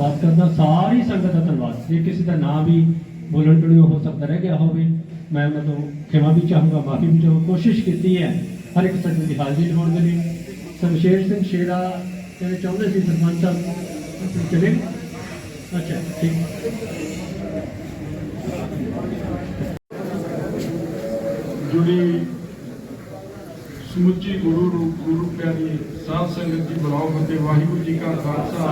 ਧੰਨਵਾਦ ਕਰਦਾ। ਸਾਰੀ ਸੰਗਤ ਦਾ ਧੰਨਵਾਦ। ਜੇ ਕਿਸੇ ਦਾ ਨਾਮ ਵੀ ਬੋਲਣ ਤੋਂ ਹੋ ਸਕਦਾ ਰਹਿ ਗਿਆ ਹੋਵੇ, ਮੈਂ ਉਹਨਾਂ ਤੋਂ ਖਿਮਾ ਵੀ ਚਾਹੂੰਗਾ, ਮਾਫੀ ਵੀ ਚਾਹੂੰ ਕੋਸ਼ਿਸ਼ ਕੀਤੀ ਹੈ, ਹਰ ਇੱਕ ਸੰਗਤ ਦੀ ਹਾਜ਼ਰੀ ਦਿਵਾਉਣ ਦੇ ਲਈ। ਸ਼ਮਸ਼ੇਰ ਸਿੰਘ ਸ਼ੇਰਾ ਜਿਹੜੇ ਚਾਹੁੰਦੇ ਸੀ ਸਰਪੰਚ ਸਾਹਿਬ ਚਲੇ ਅੱਛਾ, ਠੀਕ। ਜੁੜੀ ਸਮੁੱਚੀ ਗੁਰੂ ਰੂਪ, ਗੁਰੂ ਪਿਆਰੀ ਸਾਧ ਸੰਗਤ ਜੀ ਬੁਲਾਓ ਫਤਿਹ ਵਾਹਿਗੁਰੂ ਜੀ ਕਾ ਖਾਲਸਾ।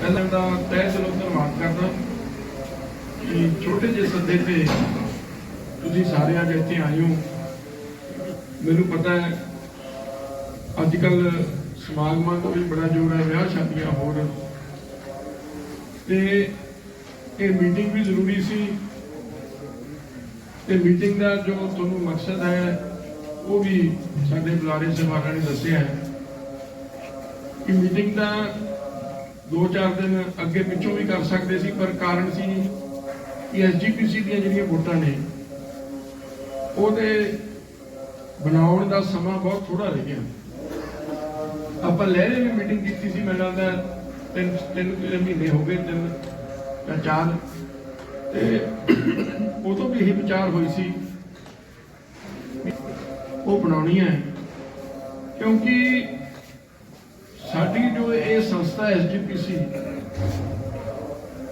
ਪਹਿਲਾਂ ਦਾ ਤਹਿ ਦਿਲੋਂ ਧੰਨਵਾਦ ਕਰਦਾ ਕਿ ਛੋਟੇ ਜਿਹੇ ਸੱਦੇ ਤੇ ਤੁਸੀਂ ਸਾਰੇ ਅੱਜ ਇੱਥੇ ਆਏ ਹੋ। ਮੈਨੂੰ ਪਤਾ ਹੈ ਅੱਜ ਕੱਲ ਸਮਾਗਮਾਂ ਦਾ ਵੀ ਬੜਾ ਜ਼ੋਰ ਹੈ, ਵਿਆਹ ਸ਼ਾਦੀਆਂ ਹੋਰ। ਤੇ ਇਹ ਮੀਟਿੰਗ ਵੀ ਜ਼ਰੂਰੀ ਸੀ। ਤੇ ਮੀਟਿੰਗ ਦਾ ਜੋ ਤੁਹਾਨੂੰ ਮਕਸਦ ਹੈ, ਉਹ ਵੀ ਸਾਡੇ ਬੁਲਾਰੇ ਸਹਿਬਾਨਾਂ ਨੇ ਦੱਸਿਆ ਹੈ ਕਿ ਮੀਟਿੰਗ ਦਾ 2-4 ਦਿਨ ਅੱਗੇ ਪਿੱਛੋਂ ਵੀ ਕਰ ਸਕਦੇ ਸੀ, ਪਰ ਕਾਰਨ ਸੀ ਕਿ ਐਸਜੀਪੀਸੀ ਦੀਆਂ ਜਿਹੜੀਆਂ ਵੋਟਾਂ ਨੇ ਉਹਦੇ ਬਣਾਉਣ ਦਾ ਸਮਾਂ ਬਹੁਤ ਥੋੜਾ ਰਹਿ ਗਿਆ। ਆਪਾਂ ਲਹਿਰੇ ਵੀ ਮੀਟਿੰਗ ਕੀਤੀ ਸੀ ਮੈਨੂੰ ਲੱਗਦਾ ਤਿੰਨ ਤਿੰਨ ਮਹੀਨੇ ਹੋ ਗਏ, ਤਿੰਨ ਜਾਂ ਚਾਰ। ਤੇ ਉਹ ਤੋਂ ਵੀ ਇਹੀ ਵਿਚਾਰ ਹੋਈ ਸੀ। ਉਹ ਬਣਾਉਣੀ ਹੈ। ਕਿਉਂਕਿ ਸਾਡੀ ਜੋ ਇਹ ਸੰਸਥਾ ਐਸਜੀਪੀਸੀ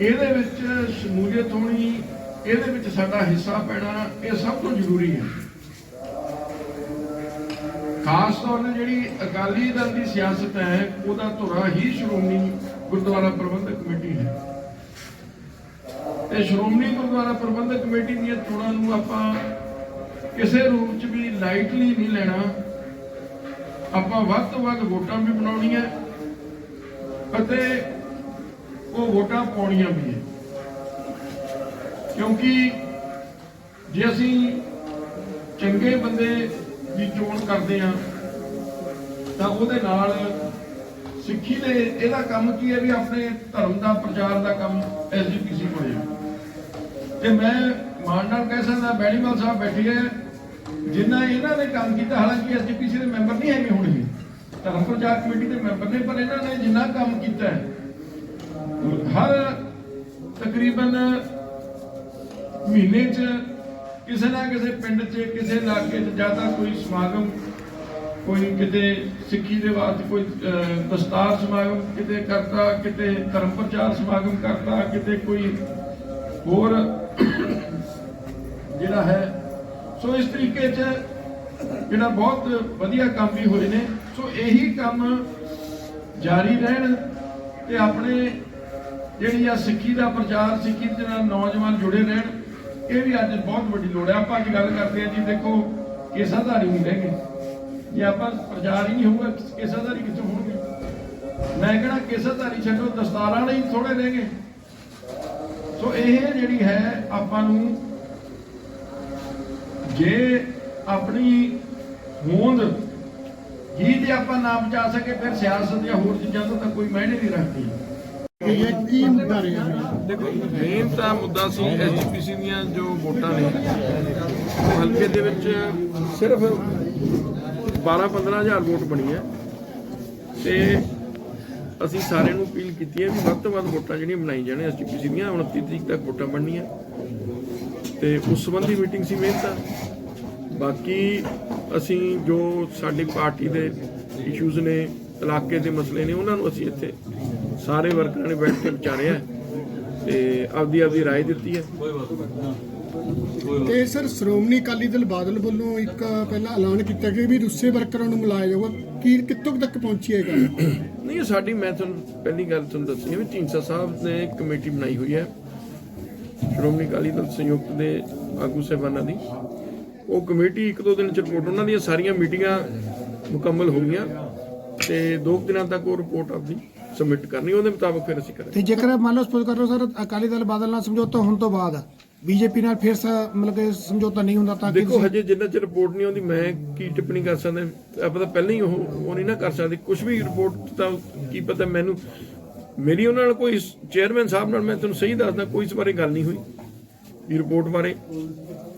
ਇਹਦੇ ਵਿੱਚ ਸ਼ਮੂਲੀਅਤ ਹੋਣੀ, ਇਹਦੇ ਵਿੱਚ ਸਾਡਾ ਹਿੱਸਾ ਪੈਣਾ, ਇਹ ਸਭ ਤੋਂ ਜ਼ਰੂਰੀ ਹੈ। ਖਾਸ ਤੌਰ ਤੇ ਜਿਹੜੀ ਅਕਾਲੀ ਦਲ ਦੀ ਸਿਆਸਤ ਹੈ, ਉਹਦਾ ਧੁਰਾ ਹੀ ਸ਼੍ਰੋਮਣੀ ਗੁਰਦੁਆਰਾ ਪ੍ਰਬੰਧਕ ਕਮੇਟੀ ਹੈ। ਤੇ ਸ਼੍ਰੋਮਣੀ ਗੁਰਦੁਆਰਾ ਪ੍ਰਬੰਧਕ ਕਮੇਟੀ ਦੀਆਂ ਚੋਣਾਂ ਨੂੰ ਆਪਾਂ ਕਿਸੇ ਰੂਪ 'ਚ ਵੀ ਲਾਈਟਲੀ ਨਹੀਂ ਲੈਣਾ। ਆਪਾਂ ਵੱਧ ਤੋਂ ਵੱਧ ਵੋਟਾਂ ਵੀ ਬਣਾਉਣੀਆਂ ਅਤੇ ਉਹ ਵੋਟਾਂ ਪਾਉਣੀਆਂ ਵੀ ਹੈ। ਕਿਉਂਕਿ ਜੇ ਅਸੀਂ ਚੰਗੇ ਬੰਦੇ ਦੀ ਚੋਣ ਕਰਦੇ ਆ ਤਾਂ ਉਹਦੇ ਨਾਲ ਸਿੱਖੀ ਦੇ ਇਹਦਾ ਕੰਮ ਕੀ ਹੈ ਵੀ ਆਪਣੇ ਧਰਮ ਦਾ ਪ੍ਰਚਾਰ ਦਾ ਕੰਮ ਐਸਜੀਪੀਸੀ ਕੋਲੇ ਹੈ। ਤੇ ਮੈਂ ਮਾਣ ਨਾਲ ਕਹਿ ਸਕਦਾ ਬੈਣੀਵਾਲ ਸਾਹਿਬ ਬੈਠੇ ਹੈ ਜਿੰਨਾ ਇਹਨਾਂ ਨੇ ਕੰਮ ਕੀਤਾ, ਹਾਲਾਂਕਿ ਐਸਜੀਪੀਸੀ ਦੇ ਮੈਂਬਰ ਨਹੀਂ ਹੈਗੇ ਹੁਣ ਇਹ ਧਰਮ ਪ੍ਰਚਾਰ ਕਮੇਟੀ ਦੇ ਮੈਂਬਰ ਨੇ, ਪਰ ਇਹਨਾਂ ਨੇ ਜਿੰਨਾ ਕੰਮ ਕੀਤਾ ਹਰ ਤਕਰੀਬਨ ਮਹੀਨੇ 'ਚ ਕਿਸੇ ਨਾ ਕਿਸੇ ਪਿੰਡ 'ਚ, ਕਿਸੇ ਇਲਾਕੇ 'ਚ, ਜਾਂ ਤਾਂ ਕੋਈ ਸਮਾਗਮ, ਕੋਈ ਕਿਤੇ ਸਿੱਖੀ ਦੇ ਵਾਸਤੇ ਕੋਈ ਦਸਤਾਰ ਸਮਾਗਮ, ਕਿਤੇ ਕਰਤਾ, ਕਿਤੇ ਧਰਮ ਪ੍ਰਚਾਰ ਸਮਾਗਮ ਕਰਤਾ, ਕਿਤੇ ਕੋਈ ਹੋਰ ਜਿਹੜਾ ਹੈ। ਸੋ ਇਸ ਤਰੀਕੇ 'ਚ ਜਿਹੜਾ ਬਹੁਤ ਵਧੀਆ ਕੰਮ ਵੀ ਹੋਏ ਨੇ। ਸੋ ਇਹੀ ਕੰਮ ਜਾਰੀ ਰਹਿਣ ਤੇ ਆਪਣੇ ਜਿਹੜੀ ਆ ਸਿੱਖੀ ਦਾ ਪ੍ਰਚਾਰ, ਸਿੱਖੀ ਦੇ ਨਾਲ ਨੌਜਵਾਨ ਜੁੜੇ ਰਹਿਣ, ਇਹ ਵੀ ਅੱਜ ਬਹੁਤ ਵੱਡੀ ਲੋੜ ਹੈ। ਆਪਾਂ ਅੱਜ ਗੱਲ ਕਰਦੇ ਹਾਂ ਜੀ, ਦੇਖੋ, ਕੇਸਾਧਾਰੀ ਨਹੀਂ ਰਹਿ ਗਏ। ਜੇ ਆਪਾਂ ਪ੍ਰਚਾਰ ਹੀ ਨਹੀਂ ਹੋਊਗਾ, ਕੇਸਾਧਾਰੀ ਕਿੱਥੋਂ ਹੋਣਗੇ? ਮੈਂ ਕਹਿਣਾ ਕੇਸਾਧਾਰੀ ਛੱਡੋ, ਦਸਤਾਰਾਂ ਵਾਲੇ ਥੋੜੇ ਰਹਿ ਗਏ। ਸੋ ਇਹ ਜਿਹੜੀ ਹੈ ਆਪਾਂ ਨੂੰ ਜੇ ਆਪਣੀ ਹੋਂਦ ਜੇ ਆਪਾਂ ਨਾ ਬਚਾ ਸਕੇ ਫਿਰ ਸਿਆਸਤ ਜਾਂ ਹੋਰ ਚੀਜ਼ਾਂ ਤੋਂ ਤਾਂ ਕੋਈ ਮਾਇਨੇ ਨਹੀਂ ਰੱਖਦੀ। ਦੇਖੋ ਮੇਨ ਤਾਂ ਮੁੱਦਾ ਸੀ ਐਸਜੀਪੀਸੀ ਦੀਆਂ ਜੋ ਵੋਟਾਂ ਨੇ। ਉਹ ਹਲਕੇ ਦੇ ਵਿੱਚ ਸਿਰਫ 12-15000 ਵੋਟ ਬਣੀ ਹੈ। ਤੇ ਅਸੀਂ ਸਾਰਿਆਂ ਨੂੰ ਅਪੀਲ ਕੀਤੀ ਹੈ ਵੀ ਵੱਧ ਤੋਂ ਵੱਧ ਵੋਟਾਂ ਜਿਹੜੀਆਂ ਬਣਾਈ ਜਾਣ ਐਸਜੀਪੀਸੀ ਦੀਆਂ 29 ਤਰੀਕ ਤੱਕ ਵੋਟਾਂ ਬਣਨੀਆਂ ਤੇ ਉਸ ਸੰਬੰਧੀ ਮੀਟਿੰਗ ਸੀ ਮੇਨ ਤਾਂ ਬਾਕੀ ਅਸੀਂ ਜੋ ਸਾਡੀ ਪਾਰਟੀ ਦੇ ਇਸ਼ੂਜ਼ ਨੇ ਇਲਾਕੇ ਦੇ ਮਸਲੇ ਨੇ ਉਹਨਾਂ ਨੂੰ ਅਸੀਂ ਇੱਥੇ ਸਾਰੇ ਵਰਕਰਾਂ ਨੇ ਬੈਠ ਕੇ ਵਿਚਾਰਿਆ ਤੇ ਆਪਦੀ ਆਪਦੀ رائے ਦਿੱਤੀ ਹੈ ਤੇ ਸਰ ਸ਼੍ਰੋਮਣੀ ਅਕਾਲੀ ਦਲ ਬਾਦਲ ਵੱਲੋਂ ਇੱਕ ਪਹਿਲਾਂ ਐਲਾਨ ਕੀਤਾ ਗਿਆ ਵੀ ਰੁੱਸੇ ਵਰਕਰਾਂ ਨੂੰ ਮਿਲਾਇਆ ਜਾਊਗਾ। ਕੀ ਕਿੱਥੋਂ ਕੁ ਤੱਕ ਪਹੁੰਚੀ ਹੈ ਗੱਲ? ਨਹੀਂ ਸਾਡੀ ਮੈਂ ਤੁਹਾਨੂੰ ਪਹਿਲੀ ਗੱਲ ਤੁਹਾਨੂੰ ਦੱਸੀ ਹੈ ਵੀ ਢੀਂਡਸਾ ਸਾਹਿਬ ਨੇ ਇੱਕ ਕਮੇਟੀ ਬਣਾਈ ਹੋਈ ਹੈ। ਸ਼੍ਰੋਮਣੀ ਅਕਾਲੀ ਦਲ ਸੰਯੁਕਤ ਦੇ ਆਗੂ ਸਾਹਿਬਾਨਾਂ ਦੀ। ਉਹ ਕਮੇਟੀ ਇੱਕ ਦੋ ਦਿਨ ਚ ਰਿਪੋਰਟ ਉਹਨਾਂ ਦੀਆਂ ਸਾਰੀਆਂ ਮੀਟਿੰਗਾਂ ਮੁਕੰਮਲ ਹੋ ਗਈਆਂ ਤੇ ਦੋ ਕੁ ਦਿਨਾਂ ਤੱਕ ਉਹ ਰਿਪੋਰਟ ਆਪਣੀ ਸਬਮਿਟ ਕਰਨੀ ਉਹਦੇ ਮੁਤਾਬਕ ਫਿਰ ਅਸੀਂ ਕਰਾਂਗੇ। ਤੇ ਜੇਕਰ ਮੰਨ ਲਓ ਸਪੋਜ਼ ਕਰ ਲਓ ਸਰ ਅਕਾਲੀ ਦਲ ਬਾਦਲ ਨਾਲ ਸਮਝੌਤਾ ਹੋਣ ਤੋਂ ਬਾਅਦ ਬੀਜੇਪੀ ਨਾਲ ਫਿਰ ਸ- ਮਤਲਬ ਕਿ ਸਮਝੌਤਾ ਨਹੀਂ ਹੁੰਦਾ ਤਾਂ ਕਿ ਦੇਖੋ ਹਜੇ ਜਿੰਨਾ ਚਿਰ ਰਿਪੋਰਟ ਨਹੀਂ ਆਉਂਦੀ ਮੈਂ ਕੀ ਟਿੱਪਣੀ ਕਰ ਸਕਦਾ? ਆਪਾਂ ਤਾਂ ਪਹਿਲਾਂ ਹੀ ਉਹ ਉਹ ਨਹੀਂ ਨਾ ਕਰ ਸਕਦੇ। ਕੁਝ ਵੀ ਰਿਪੋਰਟ ਤਾਂ ਕੀ ਪਤਾ ਮੈਨੂੰ। ਮੇਰੀ ਉਹਨਾਂ ਨਾਲ ਕੋਈ ਚੇਅਰਮੈਨ ਸਾਹਿਬ ਨਾਲ ਮੈਂ ਤੁਹਾਨੂੰ ਸਹੀ ਦੱਸਦਾ ਕੋਈ ਇਸ ਬਾਰੇ ਗੱਲ ਨਹੀਂ ਹੋਈ। ਦੀ ਰਿਪੋਰਟ ਬਾਰੇ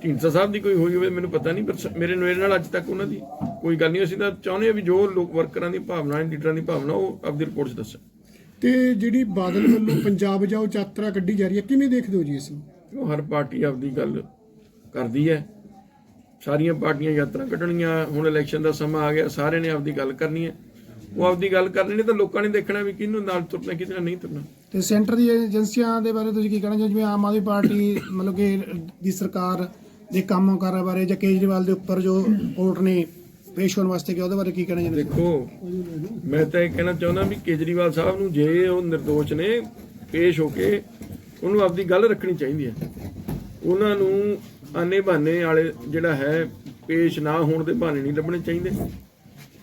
ਢੀਂਡਸਾ ਸਾਹਿਬ ਦੀ ਕੋਈ ਹੋਈ ਹੋਵੇ ਮੈਨੂੰ ਪਤਾ ਨਹੀਂ ਪਰ ਮੇਰੇ ਮੇਰੇ ਨਾਲ ਅੱਜ ਤੱਕ ਉਹਨਾਂ ਦੀ ਕੋਈ ਗੱਲ ਨਹੀਂ ਅਸੀਂ ਤਾਂ ਚਾਹੁੰਦੇ ਹਾਂ ਵੀ ਜੋ ਲੋਕ ਵਰਕਰਾਂ ਦੀ ਭਾਵਨਾ ਹੈ ਲੀਡਰਾਂ ਦੀ ਭਾਵਨਾ ਉਹ ਆਪਦੀ ਰਿਪੋਰਟ 'ਚ ਦੱਸਣ। ਤੇ ਜਿਹੜੀ ਬਾਦਲ ਵੱਲੋਂ ਪੰਜਾਬ ਜਾਓ ਯਾਤਰਾ ਕੱਢੀ ਜਾ ਰਹੀ ਹੈ ਕਿਵੇਂ ਦੇਖਦੇ ਹੋ ਜੀ ਇਸ ਨੂੰ? ਉਹ ਹਰ ਪਾਰਟੀ ਆਪਦੀ ਗੱਲ ਕਰਦੀ ਹੈ। ਸਾਰੀਆਂ ਪਾਰਟੀਆਂ ਯਾਤਰਾ ਕੱਢਣੀਆਂ ਹੁਣ ਇਲੈਕਸ਼ਨ ਦਾ ਸਮਾਂ ਆ ਗਿਆ ਸਾਰਿਆਂ ਨੇ ਆਪਦੀ ਗੱਲ ਕਰਨੀ ਹੈ। ਉਹ ਆਪਦੀ ਗੱਲ ਕਰਨੀ ਨਹੀਂ ਤਾਂ ਲੋਕਾਂ ਨੇ ਦੇਖਣਾ ਵੀ ਕਿਹਨੂੰ ਨਾਲ ਤੁਰਨਾ ਕਿਹਦੇ ਨਾਲ ਨਹੀਂ ਤੁਰਨਾ। ਤੇ ਸੈਂਟਰ ਦੀ ਏਜੰਸੀਆਂ ਦੇ ਬਾਰੇ ਤੁਸੀਂ ਕੀ ਕਹਿਣਾ ਚਾਹੁੰਦੇ ਜਿਵੇਂ ਆਮ ਆਦਮੀ ਪਾਰਟੀ ਮਤਲਬ ਕਿ ਦੀ ਸਰਕਾਰ ਦੇ ਕੰਮ ਕਾਰਾਂ ਬਾਰੇ ਜਾਂ ਕੇਜਰੀਵਾਲ ਦੇ ਉੱਪਰ ਜੋ ਕੋਰਟ ਨੇ ਪੇਸ਼ ਹੋਣ ਵਾਸਤੇ ਕਿਹਾ ਉਹਦੇ ਬਾਰੇ ਕੀ ਕਹਿਣਾ ਚਾਹੁੰਦੇ ਦੇਖੋ ਮੈਂ ਤਾਂ ਇਹ ਕਹਿਣਾ ਚਾਹੁੰਦਾ ਵੀ ਕੇਜਰੀਵਾਲ ਸਾਹਿਬ ਨੂੰ ਜੇ ਉਹ ਨਿਰਦੋਸ਼ ਨੇ ਪੇਸ਼ ਹੋ ਕੇ ਉਹਨੂੰ ਆਪਦੀ ਗੱਲ ਰੱਖਣੀ ਚਾਹੀਦੀ ਹੈ। ਉਹਨਾਂ ਨੂੰ ਆਨੇ ਬਹਾਨੇ ਵਾਲੇ ਜਿਹੜਾ ਹੈ, ਪੇਸ਼ ਨਾ ਹੋਣ ਦੇ ਬਹਾਨੇ ਨਹੀਂ ਲੱਭਣੇ ਚਾਹੀਦੇ।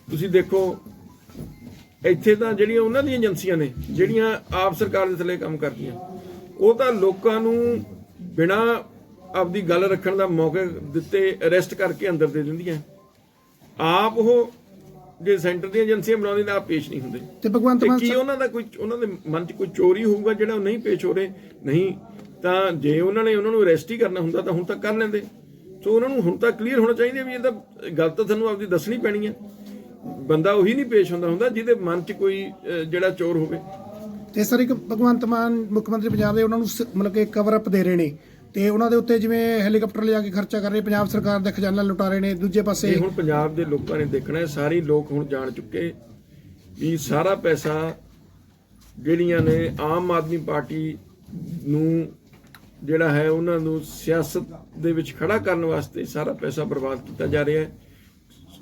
ਤੁਸੀਂ ਦੇਖੋ, ਇੱਥੇ ਤਾਂ ਜਿਹੜੀਆਂ ਉਹਨਾਂ ਦੀਆਂ ਏਜੰਸੀਆਂ ਨੇ, ਜਿਹੜੀਆਂ ਆਪ ਸਰਕਾਰ ਦੇ ਥੱਲੇ ਕੰਮ ਕਰਦੀਆਂ, ਉਹ ਤਾਂ ਲੋਕਾਂ ਨੂੰ ਬਿਨਾਂ ਆਪਦੀ ਗੱਲ ਰੱਖਣ ਦਾ ਮੌਕੇ ਦਿੱਤੇ ਅਰੈਸਟ ਕਰਕੇ ਅੰਦਰ ਦੇ ਦਿੰਦੀਆਂ। ਆਪ ਉਹ ਜੇ ਸੈਂਟਰ ਦੀਆਂ ਏਜੰਸੀਆਂ ਬਣਾਉਂਦੇ ਨੇ ਆਪ ਪੇਸ਼ ਨਹੀਂ ਹੁੰਦੇ। ਤੇ ਭਗਵੰਤ ਮਾਨ ਕੀ ਉਹਨਾਂ ਦਾ ਕੋਈ ਉਹਨਾਂ ਦੇ ਮਨ 'ਚ ਕੋਈ ਚੋਰੀ ਹੋਊਗਾ ਜਿਹੜਾ ਉਹ ਨਹੀਂ ਪੇਸ਼ ਹੋ ਰਹੇ? ਨਹੀਂ ਤਾਂ ਜੇ ਉਹਨਾਂ ਨੇ ਉਹਨਾਂ ਨੂੰ ਅਰੈਸਟ ਹੀ ਕਰਨਾ ਹੁੰਦਾ ਤਾਂ ਹੁਣ ਤੱਕ ਕਰ ਲੈਂਦੇ। ਸੋ ਉਹਨਾਂ ਨੂੰ ਹੁਣ ਤਾਂ ਕਲੀਅਰ ਹੋਣਾ ਚਾਹੀਦਾ ਵੀ ਇਹ ਤਾਂ ਗੱਲ ਤਾਂ ਤੁਹਾਨੂੰ ਆਪਦੀ ਦੱਸਣੀ ਪੈਣੀ ਹੈ ਬੰਦਾ ਉਹੀ ਨਹੀਂ ਪੇਸ਼ ਹੁੰਦਾ ਹੁੰਦਾ ਜਿਹਦੇ ਮਨ 'ਚ ਕੋਈ ਜਿਹੜਾ ਚੋਰ ਹੋਵੇ। ਤੇ ਸਰ ਇੱਕ ਭਗਵੰਤ ਮਾਨ ਮੁੱਖ ਮੰਤਰੀ ਪੰਜਾਬ ਦੇ ਉਹਨਾਂ ਨੂੰ ਮਤਲਬ ਕਿ ਕਵਰ ਅਪ ਦੇ ਰਹੇ ਨੇ। ਤੇ ਉਹਨਾਂ ਦੇ ਉੱਤੇ ਜਿਵੇਂ ਹੈਲੀਕਾਪਟਰ ਲਿਆ ਕੇ ਖਰਚਾ ਕਰ ਰਹੇ, ਪੰਜਾਬ ਸਰਕਾਰ ਦਾ ਖਜ਼ਾਨਾ ਲੁਟਾ ਰਹੇ ਨੇ, ਦੂਜੇ ਪਾਸੇ ਇਹ ਹੁਣ ਪੰਜਾਬ ਦੇ ਲੋਕਾਂ ਨੇ ਦੇਖਣਾ ਹੈ, ਸਾਰੇ ਲੋਕ ਹੁਣ ਜਾਣ ਚੁੱਕੇ ਵੀ ਸਾਰਾ ਪੈਸਾ ਜਿਹੜੀਆਂ ਨੇ ਆਮ ਆਦਮੀ ਪਾਰਟੀ ਨੂੰ ਜਿਹੜਾ ਹੈ, ਉਹਨਾਂ ਨੂੰ ਸਿਆਸਤ ਦੇ ਵਿੱਚ ਖੜਾ ਕਰਨ ਵਾਸਤੇ ਸਾਰਾ ਪੈਸਾ ਬਰਬਾਦ ਕੀਤਾ ਜਾ ਰਿਹਾ ਹੈ।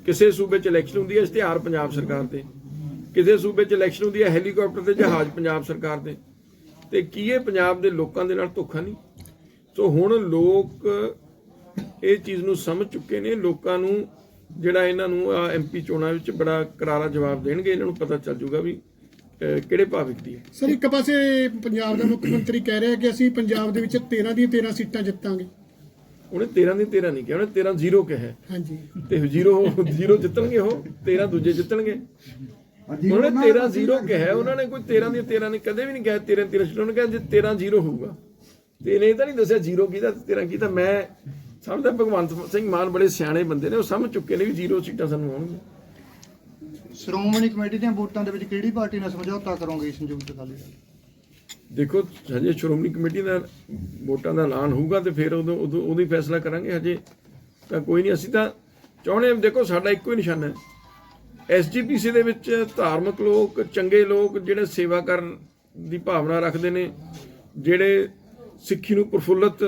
ਕਿਸੇ ਸੂਬੇ 'ਚ ਇਲੈਕਸ਼ਨ ਹੁੰਦੀ ਹੈ ਇਸ਼ਤਿਹਾਰ ਪੰਜਾਬ ਸਰਕਾਰ 'ਤੇ। ਕਿਸੇ ਸੂਬੇ 'ਚ ਇਲੈਕਸ਼ਨ ਹੁੰਦੀ ਹੈ ਹੈਲੀਕਾਪਟਰ ਤੇ ਜਹਾਜ਼ ਪੰਜਾਬ ਸਰਕਾਰ ਦੇ ਤੇ ਕੀ ਇਹ ਪੰਜਾਬ ਦੇ ਲੋਕਾਂ ਦੇ ਨਾਲ ਧੋਖਾ ਨਹੀਂ? ਸੋ ਹੁਣ ਲੋਕ ਇਹ ਚੀਜ਼ ਨੂੰ ਸਮਝ ਚੁੱਕੇ ਨੇ ਲੋਕਾਂ ਨੂੰ ਜਿਹੜਾ ਇਹਨਾਂ ਨੂੰ ਐਮਪੀ ਚੋਣਾਂ ਵਿੱਚ ਬੜਾ ਕਰਾਰਾ ਜਵਾਬ ਦੇਣਗੇ ਇਹਨਾਂ ਨੂੰ ਪਤਾ ਚੱਲ ਜਾਊਗਾ ਵੀ ਕਿਹੜੇ ਭਾਵਿਕ ਦੀ ਹੈ। ਸਰ ਇੱਕ ਪਾਸੇ ਪੰਜਾਬ ਦਾ ਮੁੱਖ ਮੰਤਰੀ ਕਹਿ ਰਿਹਾ ਕਿ ਅਸੀਂ ਪੰਜਾਬ ਦੇ ਵਿੱਚ 13 ਦੀਆਂ 13 ਸੀਟਾਂ ਜਿੱਤਾਂਗੇ। ਉਹਨੇ 13 ਦੀ 13 ਨਹੀਂ ਕਿਹਾ ਉਹਨੇ 13 ਜ਼ੀਰੋ ਕਿਹਾ। ਹੈ। ਹਾਂਜੀ। ਤੇ ਜ਼ੀਰੋ ਜ਼ੀਰੋ ਜਿੱਤਣਗੇ ਉਹ 13 ਦੂਜੇ ਜਿੱਤਣਗੇ। ਉਹਨੇ 13 ਜ਼ੀਰੋ ਕਿਹਾ ਉਹਨਾਂ ਨੇ ਕੋਈ 13 ਦੀ 13 ਨਹੀਂ ਕਦੇ ਵੀ ਨਹੀਂ ਕਿਹਾ 13 13 ਉਹਨਾਂ ਨੇ ਕਿਹਾ ਜੇ 13 ਜ਼ੀਰੋ ਹੋਊਗਾ। ਤੇ ਇਹਨੇ ਇਹ ਤਾਂ ਨਹੀਂ ਦੱਸਿਆ ਜ਼ੀਰੋ ਕਿਹਦਾ 13 ਕਿਹਦਾ ਮੈਂ ਸਮਝਦਾ ਭਗਵੰਤ ਸਿੰਘ ਮਾਨ ਬੜੇ ਸਿਆਣੇ ਬੰਦੇ ਨੇ ਉਹ ਸਮਝ ਚੁੱਕੇ ਨੇ ਵੀ ਜ਼ੀਰੋ ਸੀਟਾਂ ਸਾਨੂੰ ਆਉਣਗੀਆਂ। ਸ਼੍ਰੋਮਣੀ ਕਮੇਟੀ ਦੀਆਂ ਵੋਟਾਂ ਦੇ ਵਿੱਚ ਕਿਹੜੀ ਪਾਰਟੀ ਨਾਲ ਸਮਝੌਤਾ ਕਰੋਗੇ ਸੰਯੁਕਤ ਅਕਾਲੀ ਦਲ? ਦੇਖੋ ਹਜੇ ਸ਼੍ਰੋਮਣੀ ਕਮੇਟੀ ਦਾ ਵੋਟਾਂ ਦਾ ਐਲਾਨ ਹੋਊਗਾ ਤੇ ਫਿਰ ਉਦੋਂ ਉਦੋਂ ਉਦੋਂ ਹੀ ਫੈਸਲਾ ਕਰਾਂਗੇ ਹਜੇ ਤਾਂ ਕੋਈ ਨਹੀਂ। ਅਸੀਂ ਤਾਂ ਚਾਹੁੰਦੇ ਹਾਂ ਦੇਖੋ ਸਾਡਾ ਇੱਕੋ ਹੀ ਨਿਸ਼ਾਨਾ ਹੈ। ਐਸਜੀਪੀਸੀ ਦੇ ਵਿੱਚ ਧਾਰਮਿਕ ਲੋਕ ਚੰਗੇ ਲੋਕ ਜਿਹੜੇ ਸੇਵਾ ਕਰਨ ਦੀ ਭਾਵਨਾ ਰੱਖਦੇ ਨੇ ਜਿਹੜੇ ਸਿੱਖੀ ਨੂੰ ਪ੍ਰਫੁੱਲਤ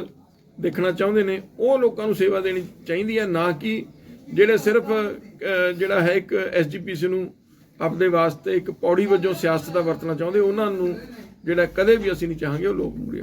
ਦੇਖਣਾ ਚਾਹੁੰਦੇ ਨੇ, ਉਹ ਲੋਕਾਂ ਨੂੰ ਸੇਵਾ ਦੇਣੀ ਚਾਹੀਦੀ ਹੈ, ਨਾ ਕਿ ਜਿਹੜੇ ਸਿਰਫ ਜਿਹੜਾ ਹੈ ਇੱਕ ਐਸਜੀਪੀਸੀ ਨੂੰ ਆਪਦੇ ਵਾਸਤੇ ਇੱਕ ਪੌੜੀ ਵਜੋਂ ਸਿਆਸਤ ਦਾ ਵਰਤਣਾ ਚਾਹੁੰਦੇ, ਉਹਨਾਂ ਨੂੰ ਜਿਹੜਾ ਕਦੇ ਵੀ ਅਸੀਂ ਨਹੀਂ ਚਾਹਾਂਗੇ, ਉਹ ਲੋਕ ਮੁੜੇ